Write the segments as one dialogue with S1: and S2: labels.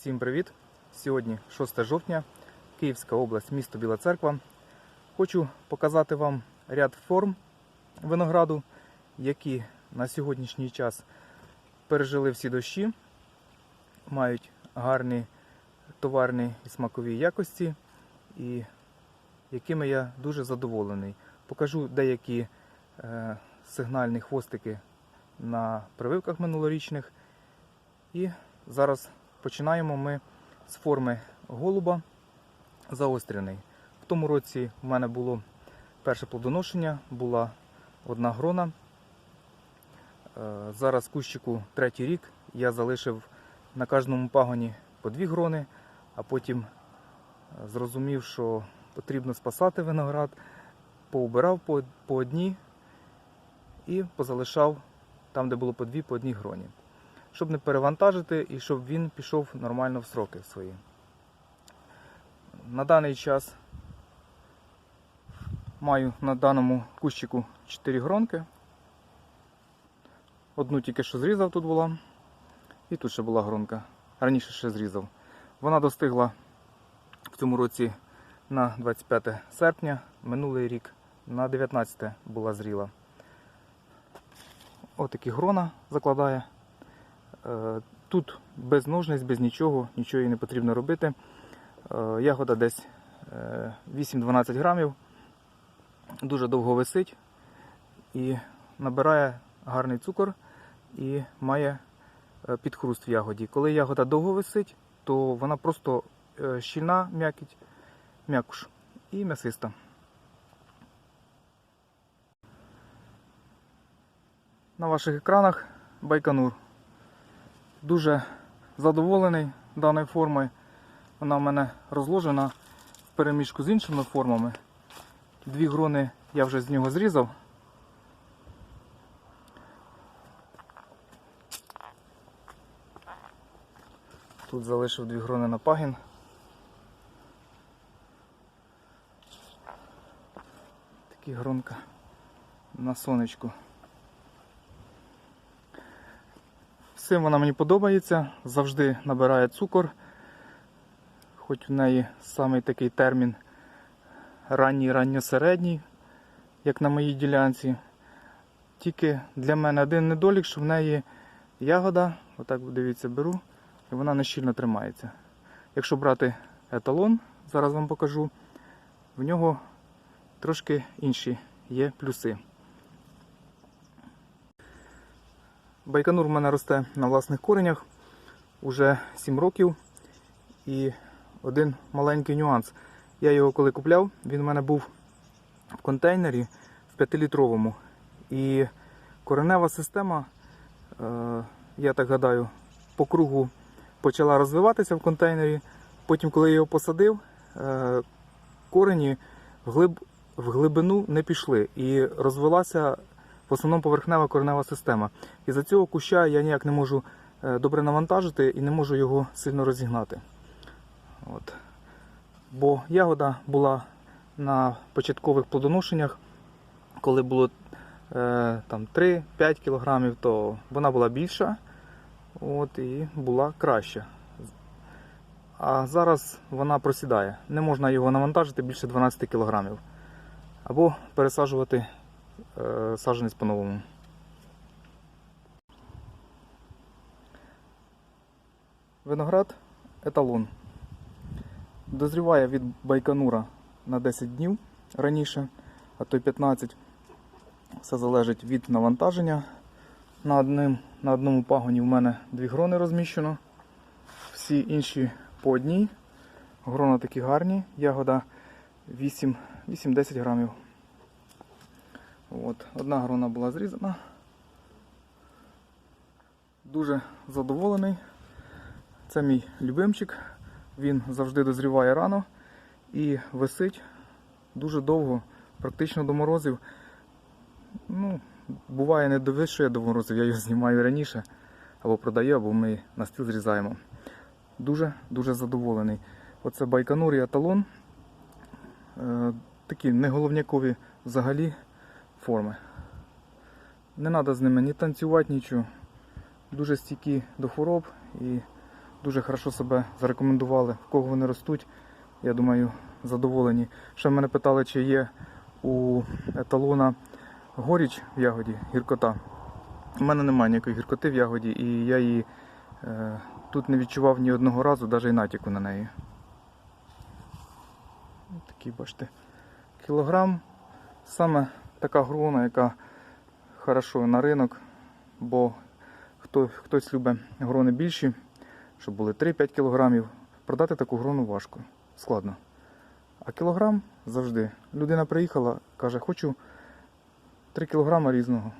S1: Всім привіт! Сьогодні 6 жовтня, Київська область, місто Біла Церква. Хочу показати вам ряд форм винограду, які на сьогоднішній час пережили всі дощі, мають гарні товарні і смакові якості, і якими я дуже задоволений. Покажу деякі е, сигнальні хвостики на прививках минулорічних. І зараз починаємо ми з форми голуба заостряний. В тому році в мене було перше плодоношення, була одна грона. Е, Зараз кущику третій рік я залишив на кожному пагоні по дві грони, а потім е, зрозумів, що потрібно спасати виноград, поубирав по, по одній і позалишав там, де було по дві, по одній гроні щоб не перевантажити і щоб він пішов нормально в сроки свої. На даний час маю на даному кущику 4 гронки. Одну тільки що зрізав тут була, і тут ще була гронка. Раніше ще зрізав. Вона достигла в цьому році на 25 серпня, минулий рік на 19 була зріла. Отакі грона закладає. Е, Тут без ножниць, без нічого, нічого їй не потрібно робити. Е, Ягода десь е, 8-12 грамів, дуже довго висить і набирає гарний цукор і має е, підхруст в ягоді. Коли ягода довго висить, то вона просто е, щільна м'якіть, м'якуш і м'ясиста. На ваших екранах Байконур. Дуже задоволений даною формою. Вона в мене розложена в переміжку з іншими формами. Дві грони я вже з нього зрізав. Тут залишив дві грони на пагін. Такі гронка на сонечку. Всім вона мені подобається, завжди набирає цукор, хоч в неї самий такий термін ранній ранньосередній, як на моїй ділянці. Тільки для мене один недолік, що в неї ягода, отак дивіться, беру, і вона не щільно тримається. Якщо брати еталон, зараз вам покажу, в нього трошки інші є плюси. Байконур в мене росте на власних коренях уже 7 років. І один маленький нюанс. Я його коли купляв, він в мене був в контейнері в 5-літровому. І коренева система, е, я так гадаю, по кругу почала розвиватися в контейнері. Потім, коли я його посадив, е, корені в, глиб, в глибину не пішли і розвилася в основному поверхнева коренева система. І за цього куща я ніяк не можу е, добре навантажити і не можу його сильно розігнати. От. Бо ягода була на початкових плодоношеннях, коли було е, там 3-5 кг, то вона була більша от, і була краща. А зараз вона просідає. Не можна його навантажити більше 12 кг. Або пересаджувати е, саджанець по-новому. Виноград еталон. Дозріває від байконура на 10 днів раніше, а то й 15. Все залежить від навантаження. На, одним, на одному пагоні в мене дві грони розміщено. Всі інші по одній. Грона такі гарні, ягода 8-10 грамів. От, Одна грона була зрізана. Дуже задоволений. Це мій любимчик. Він завжди дозріває рано і висить дуже довго, практично до морозів. Ну, Буває не довищує до морозів, я його знімаю раніше, або продаю, або ми на стіл зрізаємо. Дуже-дуже задоволений. Оце байконур і аталон. Е, такі неголовнякові взагалі форми. Не треба з ними ні танцювати, нічого. Дуже стійкі до хвороб і дуже хорошо себе зарекомендували. В кого вони ростуть, я думаю, задоволені. Ще мене питали, чи є у еталона горіч в ягоді, гіркота. У мене немає ніякої гіркоти в ягоді, і я її е, тут не відчував ні одного разу, навіть і натяку на неї. Такий, бачите, кілограм. Саме така грона, яка хорошо на ринок, бо хто, хтось любить грони більші, щоб були 3-5 кілограмів. Продати таку грону важко, складно. А кілограм завжди. Людина приїхала, каже, хочу 3 кілограма різного.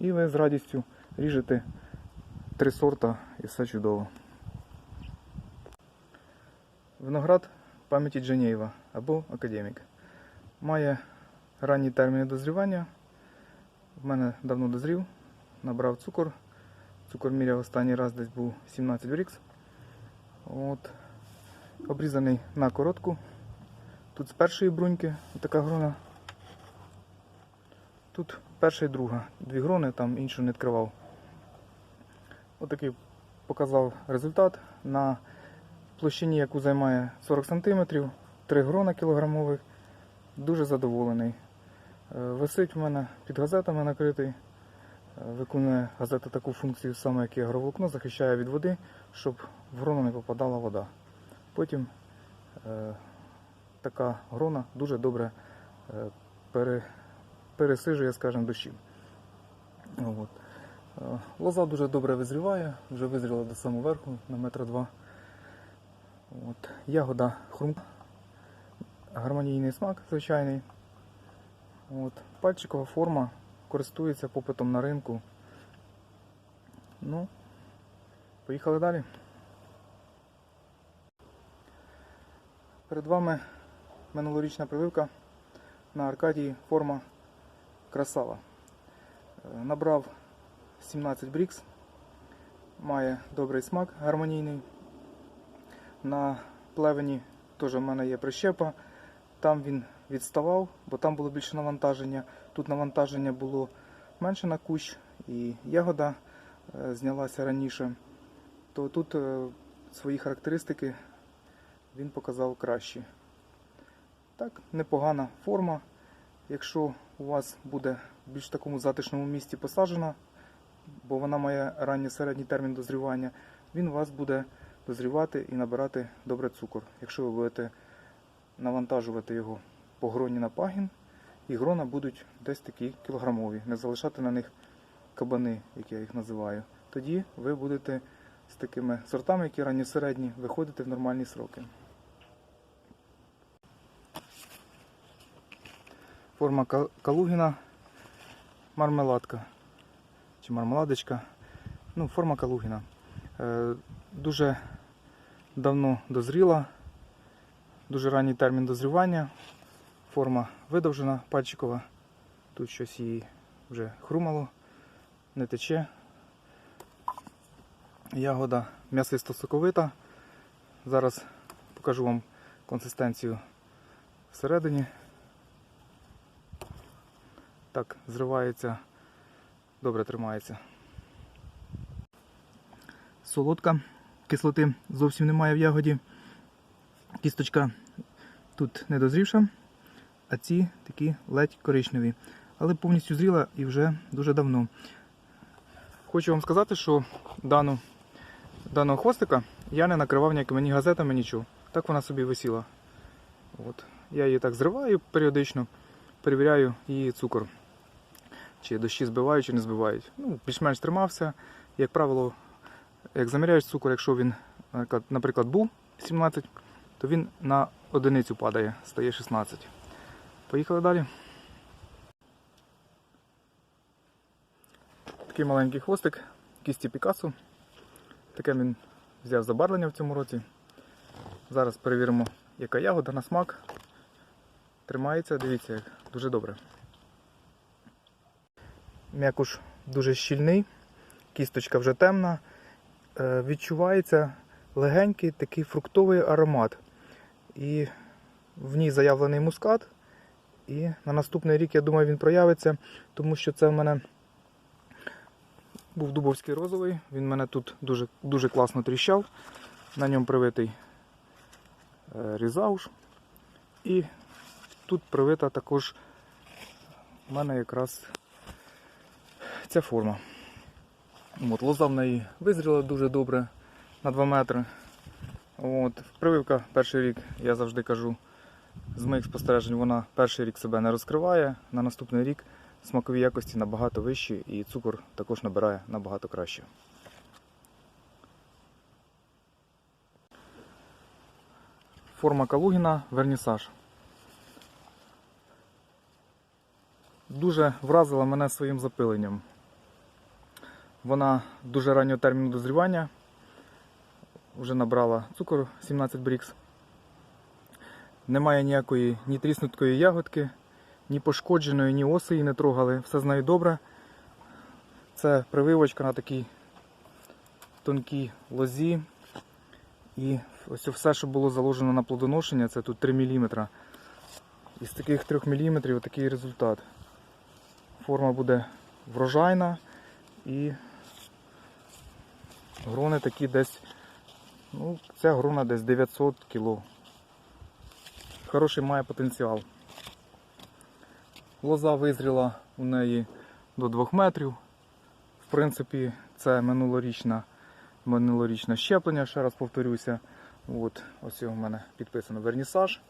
S1: І ви з радістю ріжете три сорта і все чудово. Виноград пам'яті Дженєєва або академік. Має ранні терміни дозрівання. В мене давно дозрів, набрав цукор. Цукор міряв останній раз десь був 17 в рікс. От. Обрізаний на коротку. Тут з першої бруньки така грона. Тут перша і друга. Дві грони, там іншу не відкривав. Отакий показав результат. На площині, яку займає 40 см, 3 грона кілограмових. Дуже задоволений. Е, Висить в мене під газетами накритий. Е, Виконує газета таку функцію саме, як і агроволокно, захищає від води, щоб в грону не попадала вода. Потім е, така грона дуже добре е, пере, пересижує, скажімо, дощі. От. Е, Лоза дуже добре визріває, вже визріла до самого верху на метра два. От. Ягода хрум, гармонійний смак звичайний. От. Пальчикова форма користується попитом на ринку. Ну, поїхали далі. Перед вами минулорічна прививка на Аркадії форма красава. Е, Набрав 17 брікс, має добрий смак гармонійний. На плевені теж в мене є прищепа. Там він відставав, бо там було більше навантаження. Тут навантаження було менше на кущ і ягода е, знялася раніше. То тут е, свої характеристики він показав кращі. Так, непогана форма. Якщо у вас буде в більш такому затишному місці посаджена, бо вона має ранній середній термін дозрівання, він у вас буде дозрівати і набирати добре цукор. Якщо ви будете навантажувати його по гроні на пагін, і грона будуть десь такі кілограмові, не залишати на них кабани, як я їх називаю. Тоді ви будете з такими сортами, які ранні середні, виходити в нормальні сроки. Форма Калугіна, мармеладка чи мармеладочка. Ну, форма Калугіна. Е, дуже давно дозріла, дуже ранній термін дозрівання. Форма видовжена, пальчикова. Тут щось її вже хрумало, не тече. Ягода м'ясисто-соковита. Зараз покажу вам консистенцію всередині. Так, зривається, добре тримається. Солодка, кислоти зовсім немає в ягоді. Кісточка тут не дозрівша, а ці такі ледь коричневі. Але повністю зріла і вже дуже давно. Хочу вам сказати, що дану, даного хвостика я не накривав ніякими ні газетами, нічого. Так вона собі висіла. От. Я її так зриваю періодично, перевіряю її цукор. Чи дощі збивають, чи не збивають. Ну, більш-менш тримався. Як правило, як заміряєш цукор, якщо він, наприклад, був 17, то він на одиницю падає, стає 16. Поїхали далі. Такий маленький хвостик кісті Пікасо. Таке він взяв забарвлення в цьому році. Зараз перевіримо, яка ягода на смак. Тримається, дивіться, як дуже добре. М'якуш дуже щільний, кісточка вже темна. Е, Відчувається легенький такий фруктовий аромат. І в ній заявлений мускат. І на наступний рік, я думаю, він проявиться, тому що це в мене був дубовський розовий. Він мене тут дуже, дуже класно тріщав. На ньому привитий е, різауш. І тут привита також в мене якраз ця форма. От, лоза в неї визріла дуже добре на 2 метри. От, прививка перший рік, я завжди кажу, з моїх спостережень, вона перший рік себе не розкриває. На наступний рік смакові якості набагато вищі і цукор також набирає набагато краще. Форма Калугіна вернісаж. Дуже вразила мене своїм запиленням. Вона дуже раннього терміну дозрівання. Вже набрала цукор 17 брікс. Немає ніякої ні тріснуткої ягодки, ні пошкодженої, ні оси її не трогали. Все з нею добре. Це прививочка на такій тонкій лозі. І ось все, що було заложено на плодоношення, це тут 3 мм. Із таких 3 мм такий результат. Форма буде врожайна і грони такі десь, ну, ця грона десь 900 кг. Хороший має потенціал. Лоза визріла у неї до 2 метрів. В принципі, це минулорічна, минулорічне щеплення, ще раз повторюся. От, ось у мене підписано вернісаж.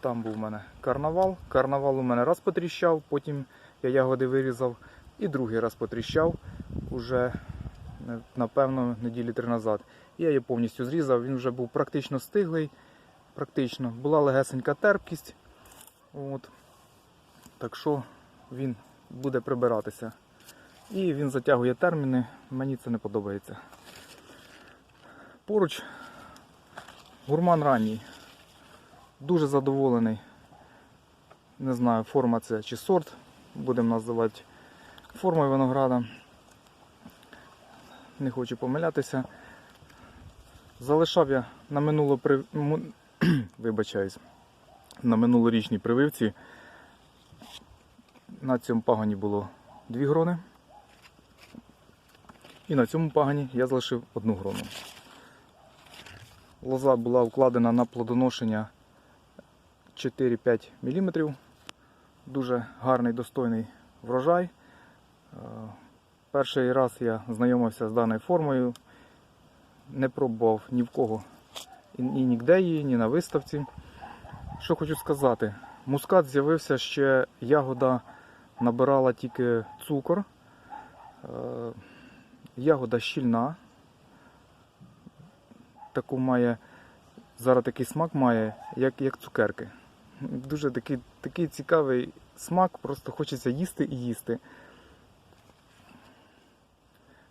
S1: Там був у мене карнавал. Карнавал у мене раз потріщав, потім я ягоди вирізав і другий раз потріщав уже напевно неділі три назад. Я її повністю зрізав, він вже був практично стиглий. Практично. Була легесенька терпкість. От. Так що він буде прибиратися. І він затягує терміни, мені це не подобається. Поруч гурман ранній. Дуже задоволений. Не знаю, форма це чи сорт, будемо називати формою винограда. Не хочу помилятися. Залишав я на минуло вибачаюсь, на минулорічній прививці. На цьому пагані було дві грони. І на цьому пагані я залишив одну грону. Лоза була вкладена на плодоношення 4-5 мм. Дуже гарний достойний врожай. Е, Перший раз я знайомився з даною формою, не пробував ні в кого і ні ніде її, ні на виставці. Що хочу сказати, мускат з'явився ще ягода набирала тільки цукор. Е, Ягода щільна. Таку має, зараз такий смак має, як, як цукерки. Дуже такий, такий цікавий смак, просто хочеться їсти і їсти.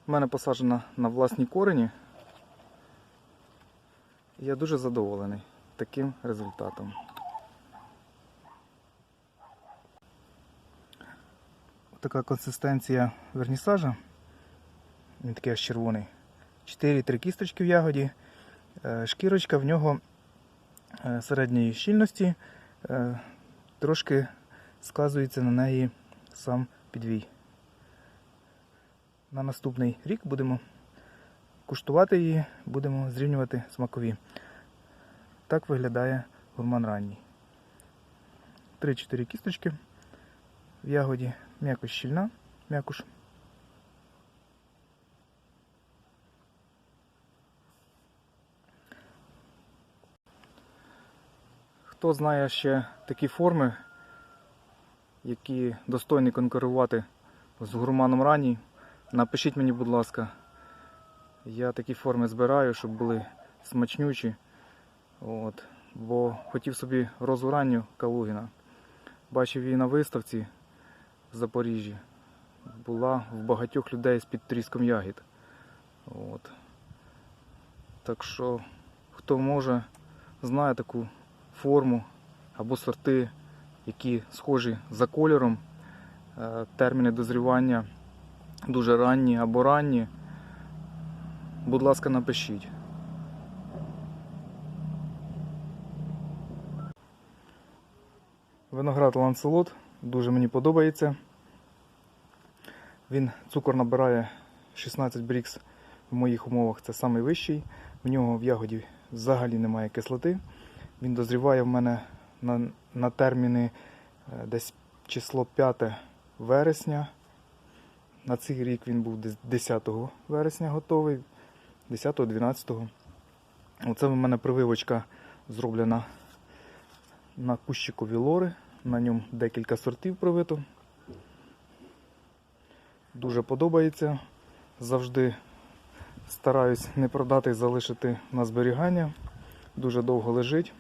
S1: У мене посаджена на власні корені. Я дуже задоволений таким результатом. Така консистенція вернісажа. Він такий аж червоний. 4-3 кісточки в ягоді. Е, Шкірочка в нього е, середньої щільності. Е, Трошки сказується на неї сам підвій. На наступний рік будемо куштувати її, будемо зрівнювати смакові. Так виглядає гурман ранній. 3-4 кісточки в ягоді, м'якость щільна, м'якуш. Хто знає ще такі форми, які достойні конкурувати з гурманом ранній, напишіть мені, будь ласка. Я такі форми збираю, щоб були смачнючі. От. Бо хотів собі розу ранню Калугіна. Бачив її на виставці в Запоріжжі. Була в багатьох людей з під тріском ягід. От. Так що, хто може, знає таку форму або сорти, які схожі за кольором, е, терміни дозрівання дуже ранні або ранні, будь ласка, напишіть. Виноград Ланселот дуже мені подобається. Він цукор набирає 16 брікс в моїх умовах це найвищий. В нього в ягоді взагалі немає кислоти. Він дозріває в мене на, на терміни е, десь число 5 вересня. На цей рік він був десь 10 вересня готовий, 10-12. Оце в мене прививочка зроблена на кущику Вілори. На ньому декілька сортів привито. Дуже подобається. Завжди стараюсь не продати, залишити на зберігання. Дуже довго лежить.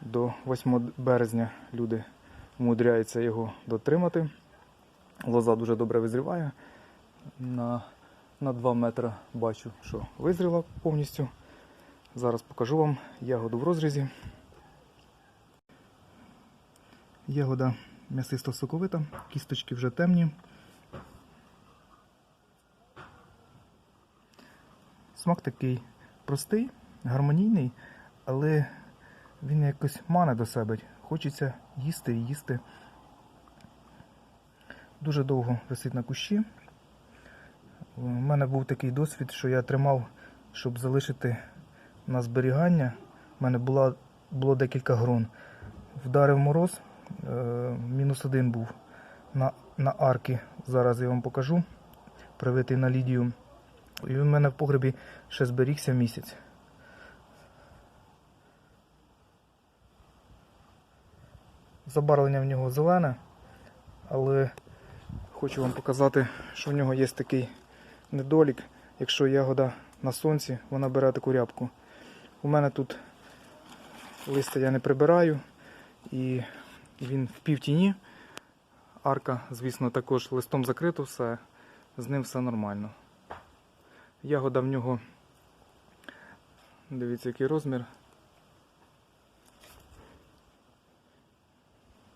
S1: До 8 березня люди умудряються його дотримати. Лоза дуже добре визріває. На, на 2 метри бачу, що визріла повністю. Зараз покажу вам ягоду в розрізі. Ягода м'ясисто соковита, кісточки вже темні. Смак такий простий, гармонійний, але він якось мане до себе. Хочеться їсти і їсти. Дуже довго висить на кущі. У мене був такий досвід, що я тримав, щоб залишити на зберігання. У мене була, було декілька грон. Вдарив мороз, е, мінус один був на, на арки. Зараз я вам покажу. Привитий на Лідію. І він у мене в погребі ще зберігся місяць. Забарвлення в нього зелене, але хочу вам показати, що в нього є такий недолік. Якщо ягода на сонці, вона бере таку рябку. У мене тут листя я не прибираю і він в півтіні. Арка, звісно, також листом закрито, все, з ним все нормально. Ягода в нього, дивіться, який розмір.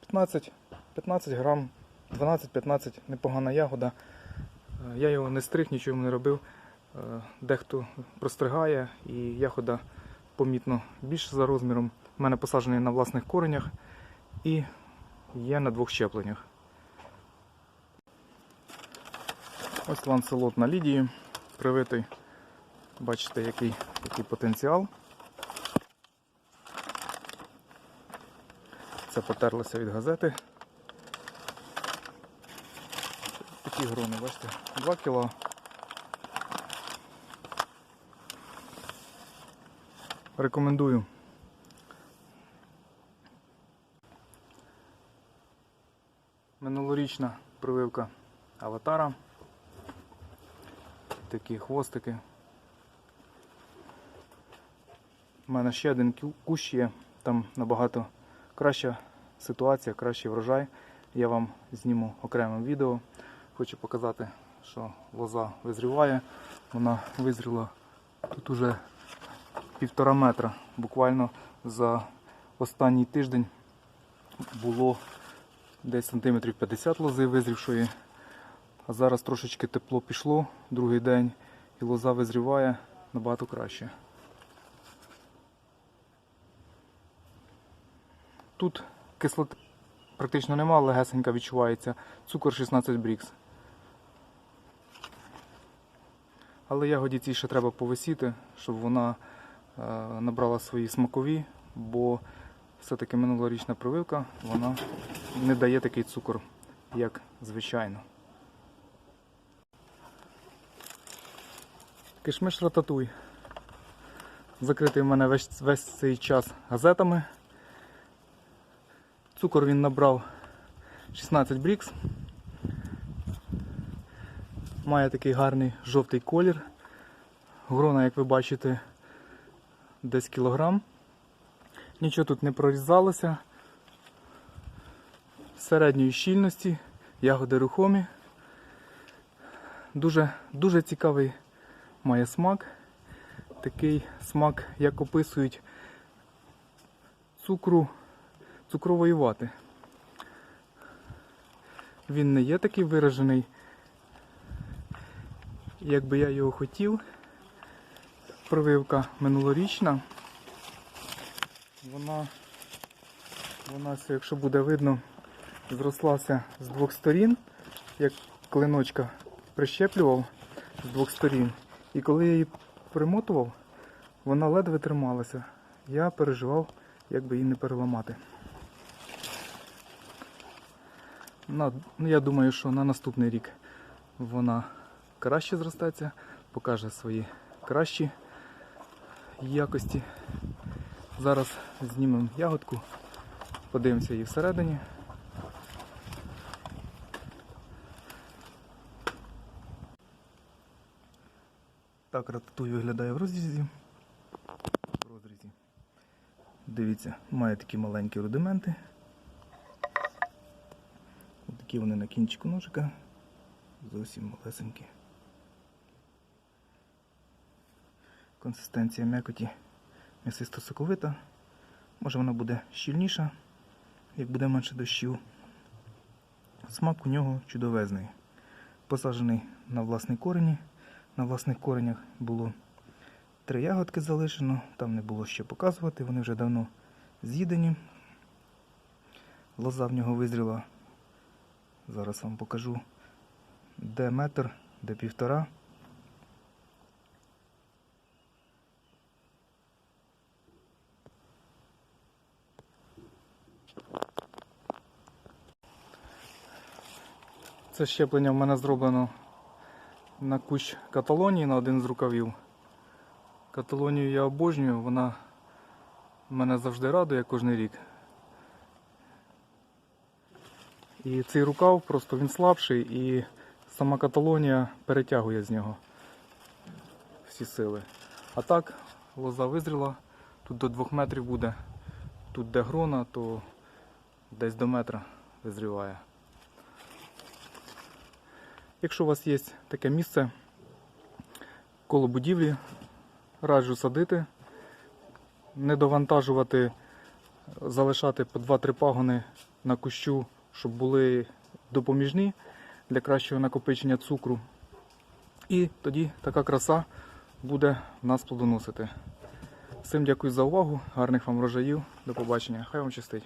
S1: 15, 15 грам, 12-15, непогана ягода. Е, Я його не стриг, нічого не робив. Е, Дехто простригає і ягода помітно більше за розміром. У мене посаджений на власних коренях і є на двох щепленнях. Ось ланцелот на лідії, привитий. Бачите, який, який потенціал. Це потерлося від газети. Такі грони, бачите, 2 кіло. Рекомендую. Минулорічна прививка аватара. Такі хвостики. У мене ще один кущ є, там набагато краща ситуація, кращий врожай. Я вам зніму окремим відео. Хочу показати, що лоза визріває. Вона визріла тут уже півтора метра. Буквально за останній тиждень було десь сантиметрів 50 лози визрівшої. А зараз трошечки тепло пішло, другий день, і лоза визріває набагато краще. Тут кислоти практично нема, легесенька відчувається. Цукор 16 брікс. Але ягоді цій ще треба повисіти, щоб вона е, набрала свої смакові, бо все-таки минулорічна прививка вона не дає такий цукор, як звичайно. Кишмиш рататуй. Закритий в мене весь, весь цей час газетами. Цукор він набрав 16 брікс. Має такий гарний жовтий колір. Грона, як ви бачите, десь кілограм. Нічого тут не прорізалося. Середньої щільності, ягоди рухомі. Дуже, дуже цікавий має смак. Такий смак, як описують цукру, цукрової вати. Він не є такий виражений, як би я його хотів. Прививка минулорічна. Вона, вона, якщо буде видно, зрослася з двох сторін, як клиночка прищеплював з двох сторін. І коли я її примотував, вона ледве трималася. Я переживав, як би її не переламати. На, ну, я думаю, що на наступний рік вона краще зростеться, покаже свої кращі якості. Зараз знімемо ягодку, подивимося її всередині. Так рататуй виглядає в розрізі. В розрізі. Дивіться, має такі маленькі рудименти. Ось Такі вони на кінчику ножика. Зовсім малесенькі. Консистенція м'якоті м'ясисто соковита. Може вона буде щільніша, як буде менше дощів. Смак у нього чудовезний. Посаджений на власний корені. На власних коренях було три ягодки залишено, там не було що показувати, вони вже давно з'їдені. Лоза в нього визріла. Зараз вам покажу, де метр, де півтора. Це щеплення в мене зроблено на кущ каталонії на один з рукавів. Каталонію я обожнюю, вона мене завжди радує кожен рік. І цей рукав просто він слабший і сама каталонія перетягує з нього всі сили. А так, лоза визріла, тут до 2 метрів буде, тут де грона, то десь до метра визріває. Якщо у вас є таке місце коло будівлі, раджу садити, не довантажувати, залишати по 2-3 пагони на кущу, щоб були допоміжні для кращого накопичення цукру. І тоді така краса буде нас плодоносити. Всім дякую за увагу, гарних вам врожаїв, до побачення, хай вам щастить.